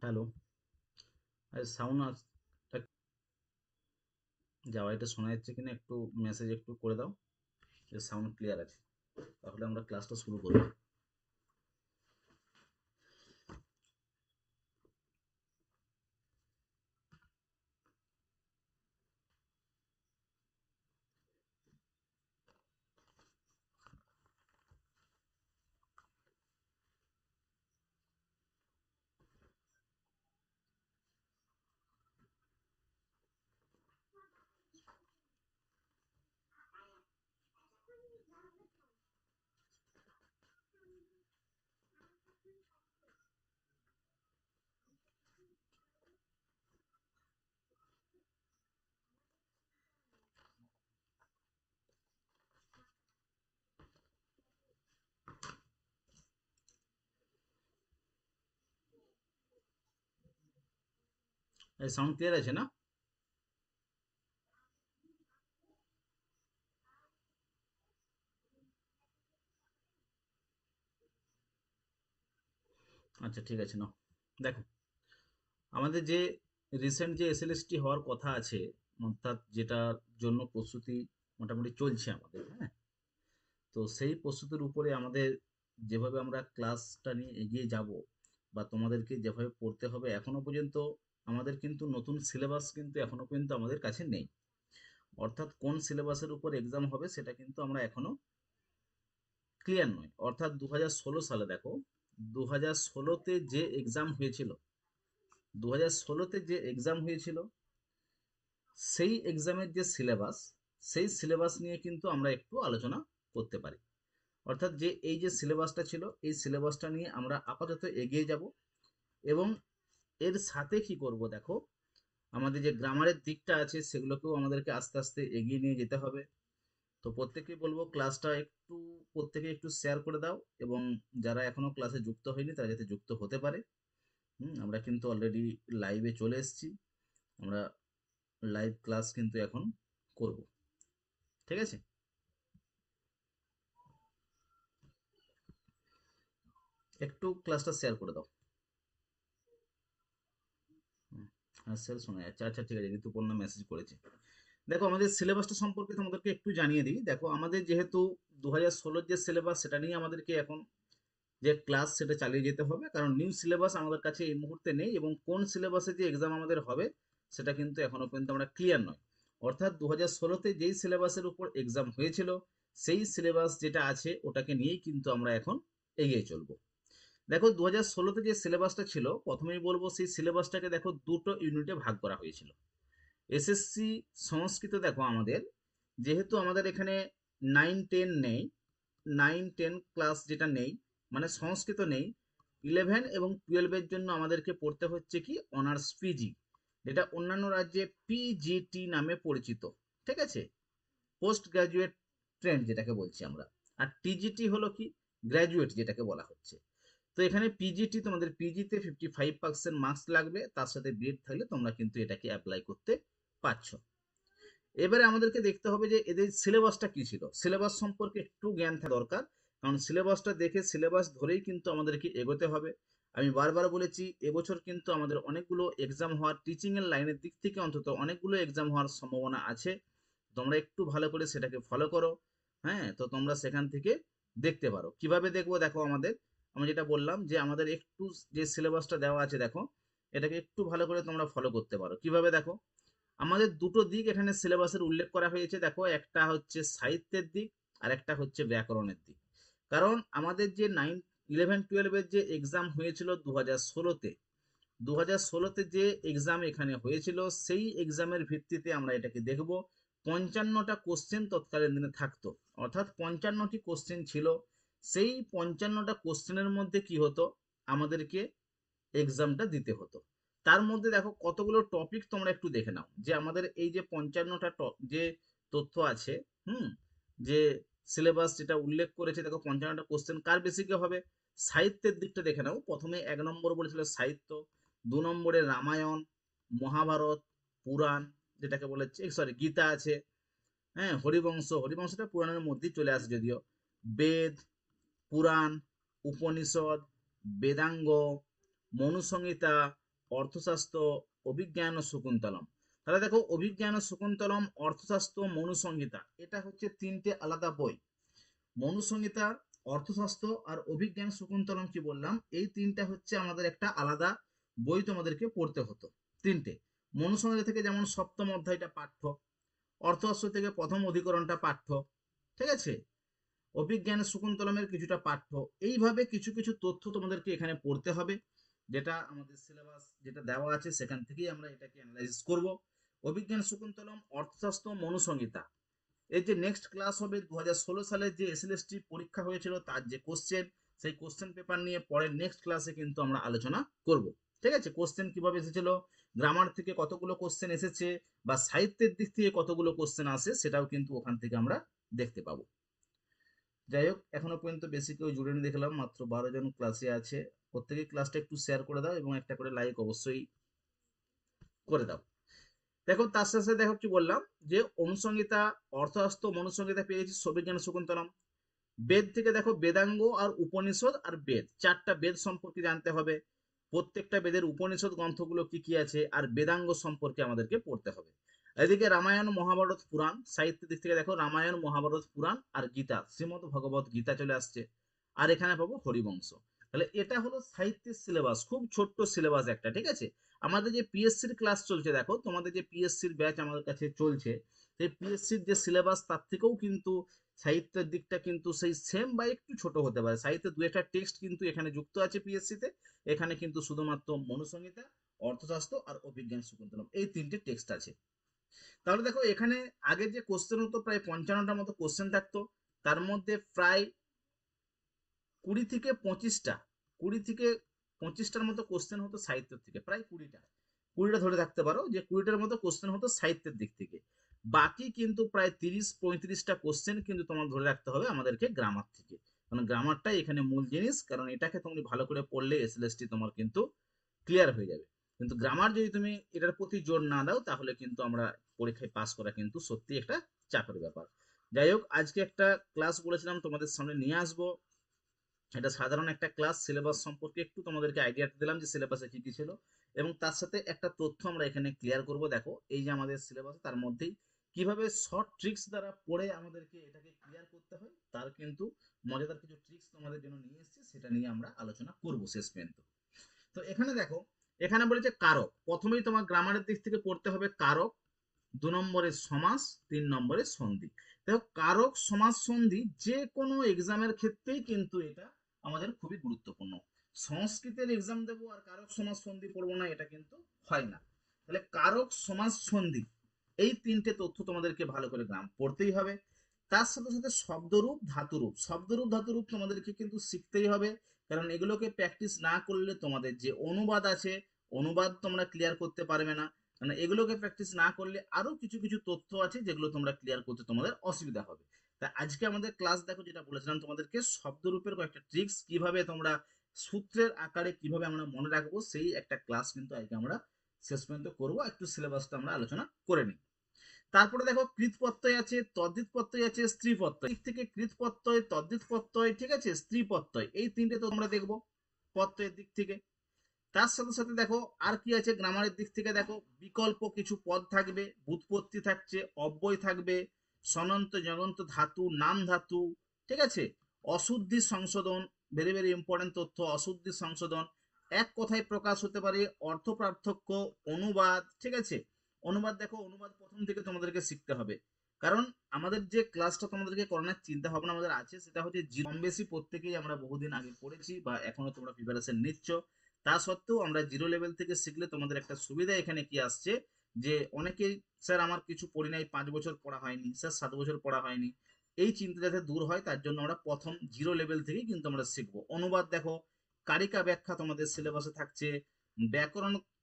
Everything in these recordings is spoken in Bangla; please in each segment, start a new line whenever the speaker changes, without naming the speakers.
হ্যালো। সাউন্ড যাওয়া এটা শোনা যাচ্ছে কিনা একটু মেসেজ একটু করে দাও। যে সাউন্ড ক্লিয়ার আছে। তাহলে আমরা ক্লাসটা শুরু করব সাউন্ড ক্লিয়ার আছে না? আচ্ছা ঠিক আছে, নাও। দেখো, আমাদের যে রিসেন্ট যে এসএলএসটি হওয়ার কথা আছে, অর্থাৎ যেটার জন্য প্রস্তুতি মোটামুটি চলছে আমাদের হ্যাঁ? তো সেই প্রস্তুতির উপরে আমাদের যেভাবে আমরা ক্লাসটা নিয়ে এগিয়ে যাব বা তোমাদেরকে যেভাবে পড়তে হবে, এখনও পর্যন্ত আমাদের কিন্তু নতুন সিলেবাস কিন্তু এখনও পর্যন্ত আমাদের কাছে নেই। অর্থাৎ কোন সিলেবাসের উপর এক্সাম হবে সেটা কিন্তু আমরা এখনও ক্লিয়ার নয়। অর্থাৎ দু হাজার ষোলো সালে দেখো দু হাজার ষোলোতে যে এক্সাম হয়েছিল দু হাজার ষোলোতে যে এক্সাম হয়েছিল, সেই এক্সামের যে সিলেবাস সেই সিলেবাস নিয়ে কিন্তু আমরা একটু আলোচনা করতে পারি। অর্থাৎ যে এই যে সিলেবাসটা ছিল, এই সিলেবাসটা নিয়ে আমরা আপাতত এগিয়ে যাব এবং এর সাথে কি করব দেখো? আমাদের যে গ্রামারের দিকটা আছে, সেগুলোকেও আমাদেরকে আস্তে আস্তে এগিয়ে নিয়ে যেতে হবে। তো প্রত্যেককে বলব ক্লাসটা একটু, প্রত্যেকে একটু শেয়ার করে দাও এবং যারা এখনও ক্লাসে যুক্ত হয়নি, তারা যাতে যুক্ত হতে পারে। হুম, আমরা কিন্তু অলরেডি লাইভে চলে এসেছি। আমরা লাইভ ক্লাস কিন্তু এখন করব। ঠিক আছে? একটু ক্লাসটা শেয়ার করে দাও। স্যার শোনা যাচ্ছে। আচ্ছা ঠিক আছে, ঋতুপর্ণা মেসেজ করেছে। দেখো, আমাদের সিলেবাসটা সম্পর্কে তোমাদেরকে একটু জানিয়ে দিই। দেখো, আমাদের যেহেতু দু হাজার ষোলোর যে সিলেবাস সেটা নিয়ে আমাদেরকে এখন যে ক্লাস সেটা চালিয়ে যেতে হবে। কারণ নিউ সিলেবাস আমাদের কাছে এই মুহূর্তে নেই এবং কোন সিলেবাসে যে এক্সাম আমাদের হবে, সেটা কিন্তু এখনও পর্যন্ত আমরা ক্লিয়ার নয়। অর্থাৎ দু হাজার ষোলোতে যেই সিলেবাসের উপর এক্সাম হয়েছিল, সেই সিলেবাস যেটা আছে, ওটাকে নিয়েই কিন্তু আমরা এখন এগিয়ে চলবো। দেখো দু হাজার ষোলোতে যে সিলেবাসটা ছিল, প্রথমেই বলব সেই সিলেবাসটাকে দেখো দুটো ইউনিটে ভাগ করা হয়েছিল। এসএসসি সংস্কৃত দেখো আমাদের, যেহেতু আমাদের এখানে নাইন টেন নেই নাইন টেন ক্লাস যেটা নেই মানে সংস্কৃত নেই ইলেভেন এবং টুয়েলভের জন্য আমাদেরকে পড়তে হচ্ছে কি অনার্স পিজি যেটা অন্যান্য রাজ্যে পিজিটি নামে পরিচিত, ঠিক আছে? পোস্ট গ্রাজুয়েট ট্রেন্ড যেটাকে বলছি আমরা। আর টিজিটি হলো কি গ্র্যাজুয়েট যেটাকে বলা হচ্ছে। তো এখানে পিজিটি তোমাদের পিজিতে ফিফটি ফাইভ পার্সেন্ট মার্কস লাগবে, তার সাথে বিএড থাকলে তোমরা কিন্তু এটাকে অ্যাপ্লাই করতে পারছ। এবারে আমাদেরকে দেখতে হবে যে এদের সিলেবাসটা কি ছিল? সিলেবাস সম্পর্কে একটু জ্ঞান থাকা দরকার, কারণ সিলেবাসটা দেখে সিলেবাস ধরেই কিন্তু আমাদেরকে এগোতে হবে। আমি বারবার বলেছি, এবছর কিন্তু আমাদের অনেকগুলো এক্সাম হওয়ার টিচিং এর লাইনের দিক থেকে অন্তত অনেকগুলো এক্সাম হওয়ার সম্ভাবনা আছে। তোমরা একটু ভালো করে সেটাকে ফলো করো হ্যাঁ? তো তোমরা সেখান থেকে দেখতে পারো। কীভাবে দেখব? দেখো আমাদের আমি যেটা বললাম যে আমাদের একটু যে সিলেবাসটা দেওয়া আছে দেখো, এটাকে একটু ভালো করে তোমরা ফলো করতে পারো। কীভাবে দেখো? আমাদের দুটো দিক এখানে সিলেবাসের উল্লেখ করা হয়েছে, দেখো, একটা হচ্ছে সাহিত্যের দিক আর একটা হচ্ছে ব্যাকরণের দিক। কারণ আমাদের যে নাইন ইলেভেন টুয়েলভের যে এক্সাম হয়েছিল দু হাজার ষোলোতে দু হাজার ষোলোতে যে এক্সাম এখানে হয়েছিল, সেই এক্সামের ভিত্তিতে আমরা এটাকে দেখব। পঞ্চান্নটা কোশ্চেন তৎকালীন দিনে থাকতো। অর্থাৎ পঞ্চান্নটি কোশ্চেন ছিল। সেই পঞ্চান্নটা কোশ্চেনের মধ্যে কি হতো? আমাদেরকে এক্সামটা দিতে হতো। তার মধ্যে দেখো কতগুলো টপিক তোমরা একটু দেখে নাও। যে আমাদের এই যে পঞ্চান্নটা যে তথ্য আছে, হুম? যে সিলেবাস যেটা উল্লেখ করেছে, দেখো পঞ্চান্নটা কোশ্চেন কার বেসিকে হবে? সাহিত্যের দিকটা দেখে নাও। প্রথমে এক নম্বর বলেছিল সাহিত্য, দু নম্বরে রামায়ণ, মহাভারত, পুরাণ, যেটাকে বলে সরি গীতা আছে হ্যাঁ হরিবংশ, হরিবংশটা পুরাণের মধ্যেই চলে আসে যদিও। বেদ পুরাণ, উপনিষদ, বেদাঙ্গ, মনুসংহিতা, অর্থশাস্ত্র, অভিজ্ঞান শকুন্তলম। তাহলে দেখো, অভিজ্ঞান শকুন্তলম, অর্থশাস্ত্র, মনুসংহিতা, এটা হচ্ছে তিনটে আলাদা বই। মনুসংহিতা, অর্থশাস্ত্র আর অভিজ্ঞান শকুন্তলম কি বললাম? এই তিনটা হচ্ছে আমাদের একটা আলাদা বই তোমাদেরকে পড়তে হতো। তিনটে। মনুসংহিতা থেকে যেমন সপ্তম অধ্যায়টা পাঠ্য, অর্থশাস্ত্র থেকে প্রথম অধিকরণটা পাঠ্য, ঠিক আছে? অভিজ্ঞান শকুন্তলমের কিছুটা পাঠ্য। এইভাবে কিছু কিছু তথ্য তোমাদেরকে এখানে পড়তে হবে। যেটা আমাদের সিলেবাস যেটা দেওয়া আছে, সেখান থেকেই আমরা এটাকে অ্যানালাইসিস করব। অভিজ্ঞান শকুন্তলম অর্থশাস্ত্র, মনুসংহিতা। এর যে নেক্সট ক্লাস হবে দু সালে যে এসএলএসটি পরীক্ষা হয়েছিল, তার যে কোশ্চেন সেই কোশ্চেন পেপার নিয়ে পরের নেক্সট ক্লাসে কিন্তু আমরা আলোচনা করব। ঠিক আছে? কোশ্চেন কীভাবে এসেছিল গ্রামার থেকে কতগুলো কোশ্চেন এসেছে, বা সাহিত্যের দিক থেকে কতগুলো কোশ্চেন আসে, সেটাও কিন্তু ওখান থেকে আমরা দেখতে পাবো। যাই হোক এখনও পর্যন্ত বেশি কেউ জুড়ে দেখলাম, মাত্র বারো জন ক্লাসে আছে। প্রত্যেকে ক্লাসটা একটু শেয়ার করে দাও এবং একটা করে লাইক অবশ্যই করে দাও। দেখো, তার সাথে দেখো কি বললাম, যে অনুসংহিতা অর্থশাস্ত্র মনুসংহিতা পেয়েছি সবিজ্ঞান শকুন্তলম। বেদ থেকে দেখো, বেদাঙ্গ আর উপনিষদ আর বেদ। চারটা বেদ সম্পর্কে জানতে হবে। প্রত্যেকটা বেদের উপনিষদ গ্রন্থগুলো কি কি আছে? আর বেদাঙ্গ সম্পর্কে আমাদেরকে পড়তে হবে। এদিকে রামায়ণ মহাভারত পুরাণ, সাহিত্যের দিক থেকে দেখো, রামায়ণ মহাভারত পুরাণ আর গীতা, শ্রীমদ ভগবত গীতা চলে আসছে। আর এখানে পাবো হরিবংশ। তাহলে এটা হলো সাহিত্যের সিলেবাস খুব ছোট্ট সিলেবাস একটা, ঠিক আছে? আমাদের যে পিএসসির ক্লাস চলছে, দেখো, তোমাদের যে পিএসসির ব্যাচ আমাদের কাছে চলছে, সেই পিএসসির যে সিলেবাস তার থেকেও কিন্তু সাহিত্যের দিকটা কিন্তু সেই সেম বা একটু ছোট হতে পারে। সাহিত্যের দু একটা টেক্সট কিন্তু এখানে যুক্ত আছে পিএসসিতে এখানে কিন্তু শুধুমাত্র মনুসংহিতা, অর্থশাস্ত্র আর অভিজ্ঞান শকুন্তলম, এই তিনটে টেক্সট আছে। তাহলে দেখো এখানে আগের যে কোশ্চেন হতো প্রায় পঞ্চান্নটার মতো কোশ্চেন থাকতো। তার মধ্যে প্রায় কুড়ি থেকে পঁচিশটা, কুড়ি থেকে পঁচিশটার মতো কোশ্চেন হতো সাহিত্য থেকে, প্রায় কুড়িটা। কুড়িটা ধরে থাকতে পারো যে কুড়িটার মতো কোশ্চেন হতো সাহিত্যের দিক থেকে। বাকি কিন্তু প্রায় তিরিশ, পঁয়ত্রিশটা কোশ্চেন কিন্তু তোমার ধরে রাখতে হবে আমাদেরকে গ্রামার থেকে। কারণ গ্রামারটাই এখানে মূল জিনিস, কারণ এটাকে তুমি ভালো করে পড়লে এসএলএসটি তোমার কিন্তু ক্লিয়ার হয়ে যাবে। কিন্তু গ্রামার যদি তুমি এটার প্রতি জোর না দাও, তাহলে কিন্তু আমরা পরীক্ষায় পাস করা কিন্তু সত্যি একটা চাপের ব্যাপার। যাই হোক, আজকে একটা ক্লাস বলেছিলাম তোমাদের সামনে নিয়ে আসব। এটা সাধারণ একটা ক্লাস সিলেবাস সম্পর্কে একটু তোমাদেরকে আইডিয়া দিলাম যে সিলেবাসে কি কি ছিল। এবং তার সাথে একটা তথ্য আমরা এখানে ক্লিয়ার করব। দেখো, এই যে আমাদের সিলেবাস তার মধ্যেই কীভাবে শর্ট ট্রিক্স দ্বারা পড়ে আমাদেরকে এটাকে ক্লিয়ার করতে হয়, তার কিন্তু মজাদার কিছু ট্রিক্স তোমাদের জন্য নিয়ে এসেছি, সেটা নিয়ে আমরা আলোচনা করব শেষ পর্যন্ত। তো এখানে দেখো এখানে বলেছে কারক। প্রথমেই তোমার গ্রামারের দিক থেকে পড়তে হবে কারক। দু নম্বরে সমাস, তিন নম্বরে সন্ধি। দেখো, কারক, সমাস, সন্ধি যে কোনো এক্সামের ক্ষেত্রেই কিন্তু এটা আমাদের খুবই গুরুত্বপূর্ণ। সংস্কৃতের এক্সাম দেবো আর কারক সমাজ সন্ধি পড়ব না, এটা কিন্তু হয় না। তাহলে কারক সমাজ সন্ধি, এই তিনটে তথ্য তোমাদেরকে ভালো করে গ্রাম পড়তেই হবে। তার সাথে সাথে শব্দরূপ, ধাতুরূপ। শব্দরূপ, ধাতুরূপ তোমাদেরকে কিন্তু শিখতেই হবে। কারণ এগুলোকে প্র্যাকটিস না করলে তোমাদের যে অনুবাদ আছে, অনুবাদ তোমরা ক্লিয়ার করতে পারবে না। মানে এগুলোকে প্র্যাকটিস না করলে আরও কিছু কিছু তথ্য আছে যেগুলো তোমরা ক্লিয়ার করতে তোমাদের অসুবিধা হবে। তা আজকে আমাদের ক্লাস দেখো যেটা বলেছিলাম তোমাদেরকে শব্দরূপের কয়েকটা ট্রিক্স কীভাবে তোমরা সূত্রের আকারে কীভাবে আমরা মনে রাখব, সেই একটা ক্লাস কিন্তু আজকে আমরা শেষ পর্যন্ত করব। একটু সিলেবাসটা আমরা আলোচনা করে নিই। তারপরে দেখো কৃত প্রত্যয় আছে তদ্দিত প্রত্যয় আছে, স্ত্রী প্রত্যয় দিক থেকে কৃত প্রত্যয় প্রত্যয় ঠিক আছে? স্ত্রী প্রত্যয় এই তিনটে তো আমরা দেখব প্রত্যয়ের দিক থেকে। তার সাথে সাথে দেখো আর কি আছে? গ্রামারের দিক থেকে দেখো বিকল্প কিছু পদ থাকবে বুৎপত্তি থাকছে, অব্যয় থাকবে, সনন্ত, জগন্ত ধাতু, নাম ধাতু, ঠিক আছে? অশুদ্ধি সংশোধন ভেরি ভেরি ইম্পর্টেন্ট তথ্য, অশুদ্ধি সংশোধন। এক কথায় প্রকাশ হতে পারে অর্থ পার্থক্য অনুবাদ, ঠিক আছে? অনুবাদ দেখো, অনুবাদ প্রথম থেকে তোমাদেরকে শিখতে হবে। কারণ আমাদের যে ক্লাসটা তোমাদেরকে করানোর চিন্তা ভাবনা আমাদের আছে, সেটা হচ্ছে কম বেশি প্রত্যেকেই আমরা বহুদিন আগে পড়েছি বা এখনও তোমরা প্রিপারেশন নিচ্ছ। তা সত্ত্বেও আমরা জিরো লেভেল থেকে শিখলে তোমাদের একটা সুবিধা এখানে কি আসছে, যে অনেকেই, স্যার, আমার কিছু পড়ি নাই, পাঁচ বছর পড়া হয়নি, স্যার, সাত বছর পড়া হয়নি। এই চিন্তা যাতে দূর হয়, তার জন্য আমরা প্রথম জিরো লেভেল থেকেই কিন্তু আমরা শিখব। অনুবাদ দেখো, কারিকা ব্যাখ্যা তোমাদের সিলেবাসে থাকছে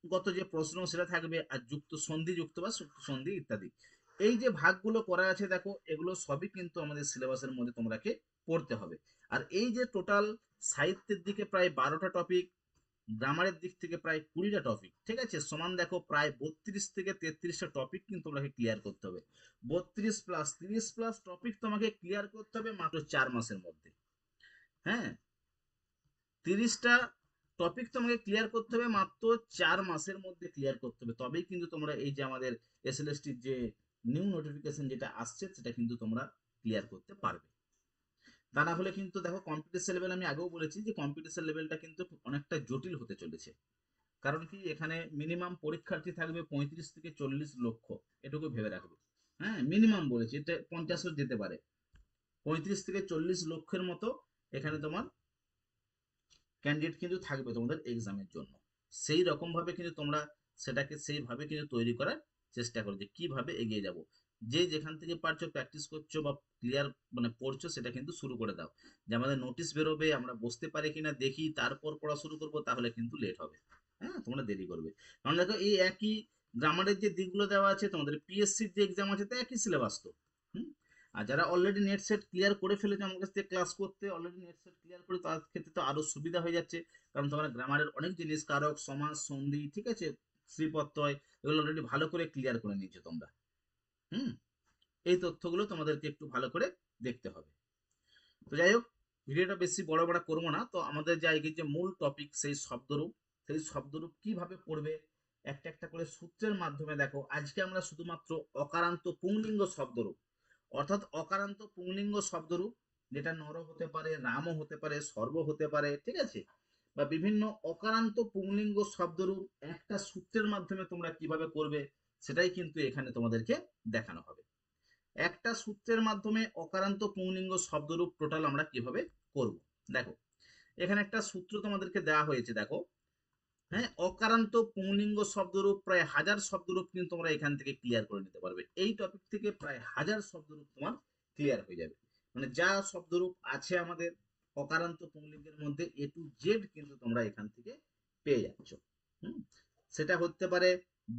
ব্যাকরণগত যে প্রশ্ন সেটা থাকবে আর যুক্ত সন্ধি যুক্ত বা সন্ধি ইত্যাদি। এই যে ভাগগুলো করা আছে দেখো, এগুলো সবই কিন্তু আমাদের সিলেবাসের মধ্যে তোমরাকে পড়তে হবে। আর এই যে টোটাল সাহিত্যের দিকে প্রায় বারোটা টপিক গ্রামারের দিক থেকে প্রায় কুড়িটা টপিক ঠিক আছে? সমান দেখো প্রায় বত্রিশ থেকে তেত্রিশটা টপিক কিন্তু তোমাকে ক্লিয়ার করতে হবে। বত্রিশ প্লাস তিরিশ প্লাস টপিক তোমাকে ক্লিয়ার করতে হবে মাত্র চার মাসের মধ্যে। হ্যাঁ? তিরিশটা টপিক তোমাকে ক্লিয়ার করতে হবে মাত্র চার মাসের মধ্যে ক্লিয়ার করতে হবে। তবেই কিন্তু তোমরা এই যে আমাদের এস এসএলএসটির যে নিউ নোটিফিকেশন যেটা আসছে, সেটা কিন্তু তোমরা ক্লিয়ার করতে পারবে। তা না হলে কিন্তু দেখো কম্পিটিশন লেভেল আমি আগেও বলেছি যে কম্পিটিশন লেভেলটা কিন্তু অনেকটা জটিল হতে চলেছে। কারণ কি এখানে মিনিমাম পরীক্ষার্থী থাকবে পঁয়ত্রিশ থেকে চল্লিশ লক্ষ, এটুকু ভেবে রাখবে হ্যাঁ মিনিমাম বলেছি, এটা পঞ্চাশও যেতে পারে। পঁয়ত্রিশ থেকে চল্লিশ লক্ষের মতো এখানে তোমার ক্যান্ডিডেট কিন্তু থাকবে তোমাদের এক্সামের জন্য। সেই রকম ভাবে কিন্তু তোমরা সেটাকে সেইভাবে কিন্তু তৈরি করার চেষ্টা করো যে কীভাবে এগিয়ে যাব। যে যেখান থেকে পারছ প্র্যাকটিস করছ বা ক্লিয়ার মানে পড়ছো সেটা কিন্তু শুরু করে দাও। যে আমাদের নোটিশ বেরোবে, আমরা বসতে পারি কিনা দেখি, তারপর পড়া শুরু করব, তাহলে কিন্তু লেট হবে। হ্যাঁ তোমরা দেরি করবে। কারণ দেখো এই একই গ্রামারের যে দিকগুলো দেওয়া আছে, তোমাদের পিএসসির যে এক্সাম আছে, তা একই সিলেবাস তো। আর যারা অলরেডি নেট সেট ক্লিয়ার করে ফেলেছে আমার কাছ থেকে ক্লাস করতে অলরেডি নেট সেট ক্লিয়ার করে তার ক্ষেত্রে তো আরও সুবিধা হয়ে যাচ্ছে। কারণ তোমরা গ্রামারের অনেক জিনিস, কারক সমাজ সন্ধি, ঠিক আছে? শ্রীপত্তয়, এগুলো অলরেডি ভালো করে ক্লিয়ার করে নিয়েছো তোমরা। হুম? এই তথ্যগুলো তোমাদেরকে একটু ভালো করে দেখতে হবে। তো যাই হোক, ভিডিওটা বেশি বড় বড় করব না। তো আমাদের যে আজকে যে মূল টপিক সেই শব্দরূপ সেই শব্দরূপ কীভাবে পড়বে, একটা একটা করে সূত্রের মাধ্যমে দেখো। আজকে আমরা শুধুমাত্র অকারান্ত পুংলিঙ্গ শব্দরূপ অর্থাৎ অকারান্ত পুংলিঙ্গ শব্দরূপ, যেটা নর হতে পারে রামও হতে পারে, সর্ব হতে পারে, ঠিক আছে? বা বিভিন্ন অকারান্ত পুংলিঙ্গ শব্দরূপ একটা সূত্রের মাধ্যমে তোমরা কীভাবে করবে, সেটাই কিন্তু এখানে তোমাদেরকে দেখানো হবে। একটা সূত্রের মাধ্যমে অকারান্ত পুংলিঙ্গ শব্দরূপ টোটাল আমরা কীভাবে করব? দেখো, এখানে একটা সূত্র তোমাদেরকে দেওয়া হয়েছে, দেখো। হ্যাঁ অকারান্ত পুংলিঙ্গ শব্দরূপ প্রায় হাজার শব্দরূপ কিন্তু তোমরা এখান থেকে ক্লিয়ার করে নিতে পারবে। এই টপিক থেকে প্রায় হাজার শব্দরূপ তোমার ক্লিয়ার হয়ে যাবে। মানে যা শব্দরূপ আছে আমাদের অকারান্ত পুংলিঙ্গের মধ্যে এ টু জেড কিন্তু তোমরা এখান থেকে পেয়ে যাচ্ছ। হুম, সেটা হতে পারে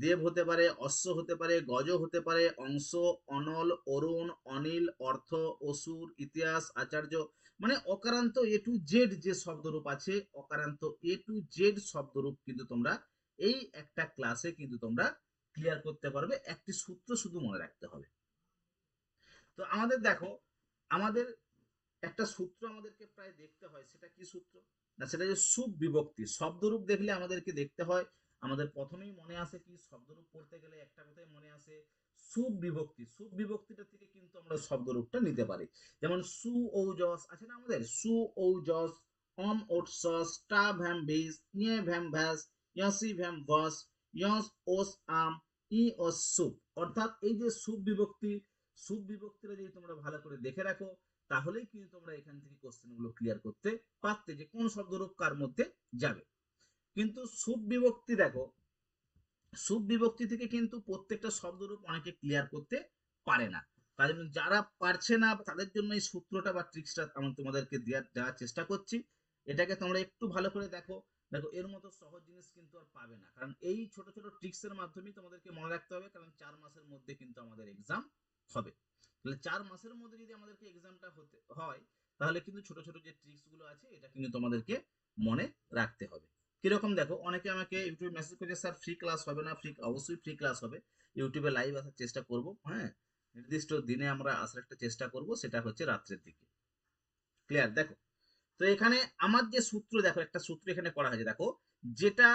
দেব হতে পারে, অশ্ব হতে পারে, গজ হতে পারে, অংশ, অনল, অরুণ, অনিল, অর্থ, অসুর, ইতিহাস, আচার্য মানে অকারান্ত এ টু জেড যে শব্দরূপ আছে, অকারান্ত এ টু জেড শব্দরূপ কিন্তু তোমরা এই একটা ক্লাসে কিন্তু তোমরা ক্লিয়ার করতে পারবে। একটি সূত্র শুধু মনে রাখতে হবে। তো আমাদের দেখো, আমাদের একটা সূত্র আমাদেরকে প্রায় দেখতে হয়। সেটা কি সূত্র? না, সেটা যে সুব বিভক্তি শব্দরূপ দেখলে আমাদেরকে দেখতে হয়। আমাদের প্রথমেই মনে আসে কি? শব্দরূপ পড়তে গেলে একটা কথাই মনে আসে। সুব বিভক্তি সুব বিভক্তিটা থেকে কিন্তু আমরা শব্দরূপটা নিতে পারি। যেমন সু ঔজস আছে না আমাদের? সু ঔজস অম ওটসস টা, ভ্যাম, বিস ইয়ে ভ্যাম, ভ্যাস, ইয়াসি, ভ্যাম ভস ইয়স, ওস, আম, ই ও সুপ। অর্থাৎ এই যে সুব বিভক্তি সুব বিভক্তিটা যদি তোমরা ভালো করে দেখে রাখো, তাহলেই কিন্তু তোমরা এখান থেকে কোশ্চেনগুলো ক্লিয়ার করতে পারতে যে কোন শব্দরূপ কার মধ্যে যাবে। কিন্তু সুব বিভক্তি দেখো সুব বিভক্তি থেকে কিন্তু প্রত্যেকটা শব্দরূপ অনেকে ক্লিয়ার করতে পারে না। জন্য যারা পারছে না, তাদের জন্য এই সূত্রটা বা ট্রিক্সটা আমি তোমাদেরকে দেওয়ার দেওয়ার চেষ্টা করছি। এটাকে তোমরা একটু ভালো করে দেখো। দেখো, এর মতো সহজ জিনিস কিন্তু আর পাবে না। কারণ এই ছোট ছোট ট্রিক্সের মাধ্যমেই তোমাদেরকে মনে রাখতে হবে, কারণ চার মাসের মধ্যে কিন্তু আমাদের এক্সাম হবে। তাহলে চার মাসের মধ্যে যদি আমাদেরকে এক্সামটা হতে, হয়, তাহলে কিন্তু ছোট ছোট যে ট্রিক্সগুলো আছে, এটা কিন্তু তোমাদেরকে মনে রাখতে হবে। কীরকম দেখো, অনেকে আমাকে ইউটিউবে মেসেজ করেছে, স্যার ফ্রি ক্লাস হবে না ফ্রি অবশ্যই ফ্রি ক্লাস হবে। ইউটিউবে লাইভ আসার চেষ্টা করব হ্যাঁ? নির্দিষ্ট দিনে আমরা আসার একটা চেষ্টা করব, সেটা হচ্ছে রাত্রের দিকে। ক্লিয়ার দেখো, তো এখানে আমার যে সূত্র, দেখো, একটা সূত্র এখানে করা হয়েছে, দেখো, যেটা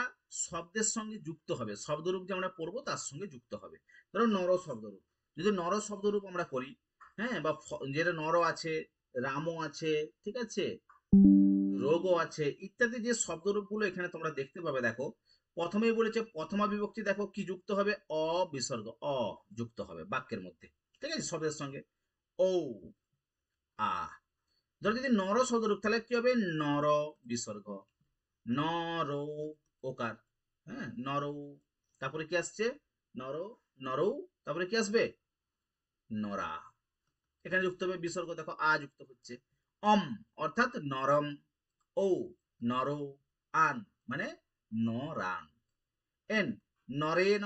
শব্দের সঙ্গে যুক্ত হবে, শব্দরূপ যে আমরা পড়ব, তার সঙ্গে যুক্ত হবে। ধরো নর শব্দরূপ। যদি নর শব্দরূপ আমরা করি হ্যাঁ বা যেটা নর আছে, রামও আছে, ঠিক আছে? রোগও আছে, ইত্যাদি যে শব্দরূপগুলো এখানে তোমরা দেখতে পাবে, দেখো। প্রথমেই বলেছে প্রথমা বিভক্তি দেখো কি যুক্ত হবে? অ, বিসর্গ, অ যুক্ত হবে বাক্যের মধ্যে। ঠিক আছে? শব্দের সঙ্গে। ও আ। ধরো যদি নর শব্দরূপ, তাহলে কি হবে? নর বিসর্গ। নর ওকার। হ্যাঁ? নর। তারপরে কি আসছে? নর নর। তারপরে কি আসবে? নরা। এখানে যুক্ত হবে বিসর্গ, দেখো, আ যুক্ত হচ্ছে। অম, অর্থাৎ নরম। ও নর, আন মানে নরান। এন, নরেন,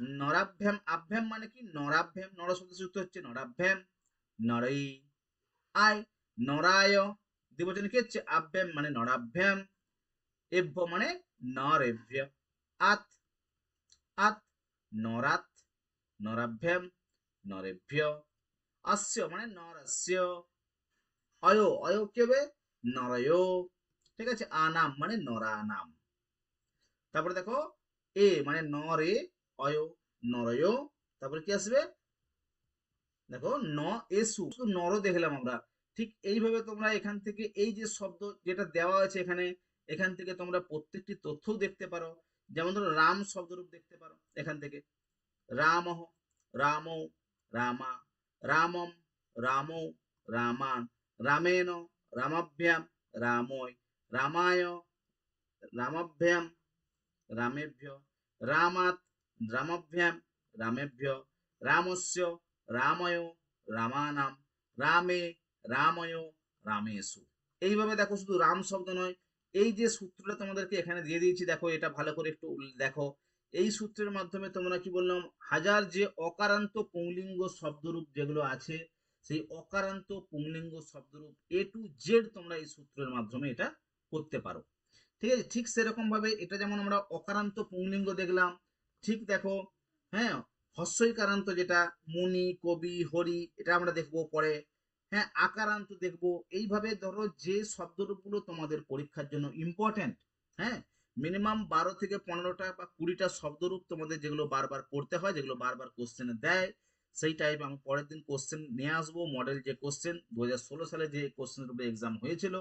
নরাভ্যাম, আভ্যাম মানে কি? নরাভ্যাম, নর শব্দ যুক্ত হচ্ছে নরাভ্যাম, নরই, আয়, নরায়, দ্বিবচন কি হচ্ছে? আভ্যাম মানে নরাভ্যাম, এভ্য মানে নরেভ্য। আত আত, নরাত, নরাভ্যাম, নরেভ্য। অস্য মানে নরস্য। অয় অয় কি হবে নরয়। ঠিক আছে, আনাম মানে নরানাম। তারপরে দেখো, এ মানে নরে, অয়, নরয়। তারপরে কি আসবে? দেখো, ন এসু। শুধু নর দেখলাম আমরা। ঠিক এইভাবে তোমরা এখান থেকে এই যে শব্দ যেটা দেওয়া আছে এখানে, এখান থেকে তোমরা প্রত্যেকটি তথ্যও দেখতে পারো। যেমন ধরো, রাম শব্দরূপ দেখতে পারো এখান থেকে। রাম রাম, রামা, রামম, রামো রামান রামেন রামাভ্যাম রাময় রামায়, রামাভ্যাম রামেভ্য রামাত রামাভ্যাম রামেভ্য, রামস্য রাময় রামানাম, রামে রাময় রামেশু এইভাবে দেখো শুধু রাম শব্দ নয়, এই যে সূত্রটা তোমাদেরকে এখানে দিয়ে দিয়েছি, দেখো এটা ভালো করে একটু দেখো। এই সূত্রের মাধ্যমে তোমরা কি বললাম, হাজার যে অকারান্ত পুংলিঙ্গ শব্দরূপ যেগুলো আছে সেই অকারান্ত পুংলিঙ্গ শব্দরূপ এ টু জেড তোমরা এই সূত্রের মাধ্যমে এটা করতে পারো। ঠিক আছে? ঠিক সেরকম ভাবে এটা যেমন আমরা অকারান্ত পুংলিঙ্গ দেখলাম, ঠিক দেখো হ্যাঁ? হস্যইকারান্ত যেটা, মুনি, কবি, হরি, এটা আমরা দেখব পরে। হ্যাঁ আকারান্ত দেখব। এইভাবে ধরো যে শব্দরূপগুলো তোমাদের পরীক্ষার জন্য ইম্পর্টেন্ট হ্যাঁ? মিনিমাম বারো থেকে পনেরোটা বা কুড়িটা শব্দরূপ তোমাদের যেগুলো বারবার পড়তে হয়, যেগুলো বারবার কোশ্চেনে দেয় সেই টাইপ আমি পরের দিন কোশ্চেন নিয়ে আসব মডেল যে কোশ্চেন দু হাজার ষোলো সালে যে কোশ্চেনের উপরে এক্সাম হয়েছিল।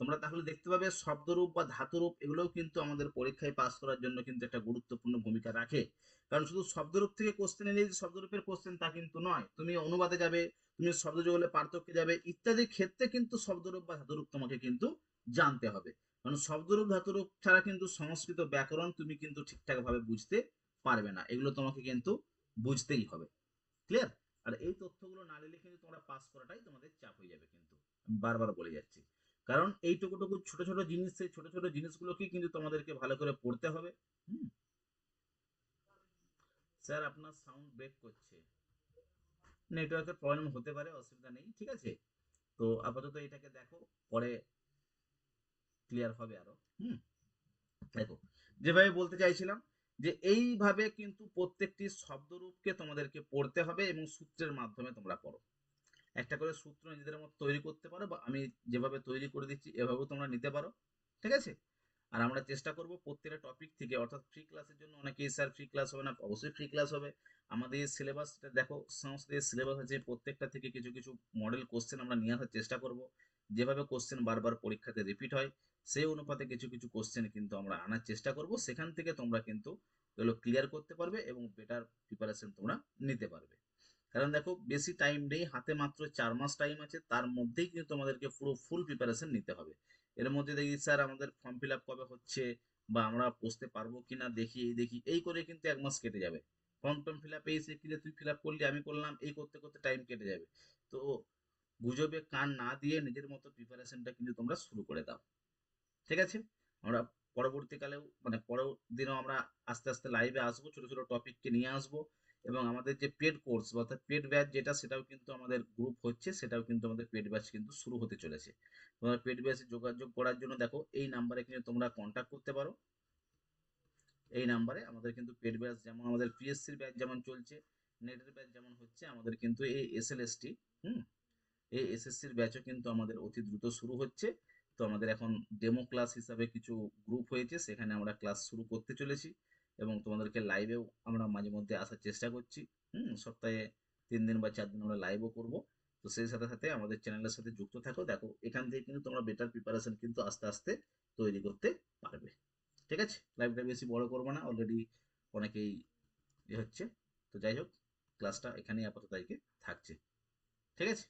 তোমরা তাহলে দেখতে পাবে শব্দরূপ বা ধাতুরূপ এগুলোও কিন্তু আমাদের পরীক্ষায় পাস করার জন্য কিন্তু একটা গুরুত্বপূর্ণ ভূমিকা রাখে। কারণ শুধু শব্দরূপ থেকে কোশ্চেন যে শব্দরূপের কোশ্চেন তা কিন্তু নয়, তুমি অনুবাদে যাবে, তুমি শব্দ যুগলে পার্থক্যে যাবে, ইত্যাদি ক্ষেত্রে কিন্তু শব্দরূপ বা ধাতুরূপ তোমাকে কিন্তু জানতে হবে। কারণ শব্দরূপ, ধাতুরূপ ছাড়া কিন্তু সংস্কৃত ব্যাকরণ তুমি কিন্তু ঠিকঠাক ভাবে বুঝতে পারবে না। এগুলো তোমাকে কিন্তু বুঝতেই হবে। ক্লিয়ার আর এই তথ্যগুলো না নিলে কিন্তু তোমরা পাস করাটাই তোমাদের চাপ হয়ে যাবে কিন্তু। বারবার বলে যাচ্ছি। কারণ এইটুকুটুকু ছোট ছোট জিনিস, সেই ছোট ছোট জিনিসগুলোকে কিন্তু তোমাদেরকে ভালো করে পড়তে হবে। স্যার, আপনার সাউন্ড ব্রেক করছে। নেটওয়ার্কের প্রবলেম হতে পারে, অসুবিধা নেই, ঠিক আছে? তো আপাতত এটাকে দেখো, পরে ক্লিয়ার হবে আরও। হুম? দেখো, যেভাবে বলতে চাইছিলাম যে এইভাবে কিন্তু প্রত্যেকটি শব্দরূপকে তোমাদেরকে পড়তে হবে এবং সূত্রের মাধ্যমে তোমরা পড়ো। একটা করে সূত্র নিজেদের মতো তৈরি করতে পারো বা আমি যেভাবে তৈরি করে দিচ্ছি এভাবেও তোমরা নিতে পারো, ঠিক আছে? আর আমরা চেষ্টা করব প্রত্যেকটা টপিক থেকে, অর্থাৎ ফ্রি ক্লাসের জন্য অনেকেই স্যার ফ্রি ক্লাস হবে না? অবশ্যই ফ্রি ক্লাস হবে। আমাদের সিলেবাসটা দেখো, সংস্কৃতের সিলেবাস আছে, প্রত্যেকটা থেকে কিছু কিছু মডেল কোশ্চেন আমরা নিয়ে আসার চেষ্টা করব। যেভাবে কোশ্চেন বারবার পরীক্ষাতে রিপিট হয় সেই অনুপাতে কিছু কিছু কোশ্চেন কিন্তু আমরা আনার চেষ্টা করব। সেখান থেকে তোমরা কিন্তু এগুলো ক্লিয়ার করতে পারবে এবং বেটার প্রিপারেশন তোমরা নিতে পারবে। কারণ দেখো, বেশি টাইম নেই, হাতে মাত্র চার মাস টাইম আছে, তার মধ্যেই কিন্তু তোমাদেরকে পুরো ফুল প্রিপারেশন নিতে হবে। এর মধ্যে দেখি স্যার আমাদের ফর্ম ফিল আপ কবে হচ্ছে বা আমরা বসতে পারব কিনা, দেখি, এই দেখি, এই করে কিন্তু এক মাস কেটে যাবে। ফর্ম টর্ম ফিল আপ এসে কি রে তুই ফিল আপ করলি, আমি করলাম, এই করতে করতে টাইম কেটে যাবে। তো গুজবে কান না দিয়ে নিজের মতো প্রিপারেশনটা কিন্তু তোমরা শুরু করে দাও। ঠিক আছে? আমরা পরবর্তীকালেও মানে পরের দিনও আমরা আস্তে আস্তে লাইভে আসব, ছোট ছোট টপিককে নিয়ে আসব এবং আমাদের যে পেড কোর্স অর্থাৎ পেড ব্যাচ যেটা, সেটাও কিন্তু আমাদের গ্রুপ হচ্ছে, সেটাও কিন্তু আমাদের পেড ব্যাচ কিন্তু শুরু হতে চলেছে। তোমরা পেড ব্যাচে যোগাযোগ করার জন্য দেখো, এই নাম্বারে কিন্তু তোমরা কন্ট্যাক্ট করতে পারো। এই নাম্বারে আমাদের কিন্তু পেড ব্যাচ যেমন, আমাদের পিএসসির ব্যাচ যেমন চলছে নেটের ব্যাচ যেমন হচ্ছে, আমাদের কিন্তু এই এসএলএসটি হুম? এই এসএসসির ব্যাচও কিন্তু আমাদের অতি দ্রুত শুরু হচ্ছে। তো আমাদের এখন ডেমো ক্লাস হিসাবে কিছু গ্রুপ হয়েছে, সেখানে আমরা ক্লাস শুরু করতে চলেছি এবং তোমাদেরকে লাইভেও আমরা মাঝে মধ্যে আসার চেষ্টা করছি। হুম, সপ্তাহে তিন দিন বা চার দিন আমরা লাইভও করব। তো সেই সাথে সাথে আমাদের চ্যানেলের সাথে যুক্ত থাকো, দেখো এখান থেকে কিন্তু তোমরা বেটার প্রিপারেশন কিন্তু আস্তে আস্তে তৈরি করতে পারবে। ঠিক আছে? লাইভটা বেশি বড় করব না অলরেডি অনেকেই ইয়ে হচ্ছে। তো যাই হোক ক্লাসটা এখানেই আপাতত থাকছে। ঠিক আছে?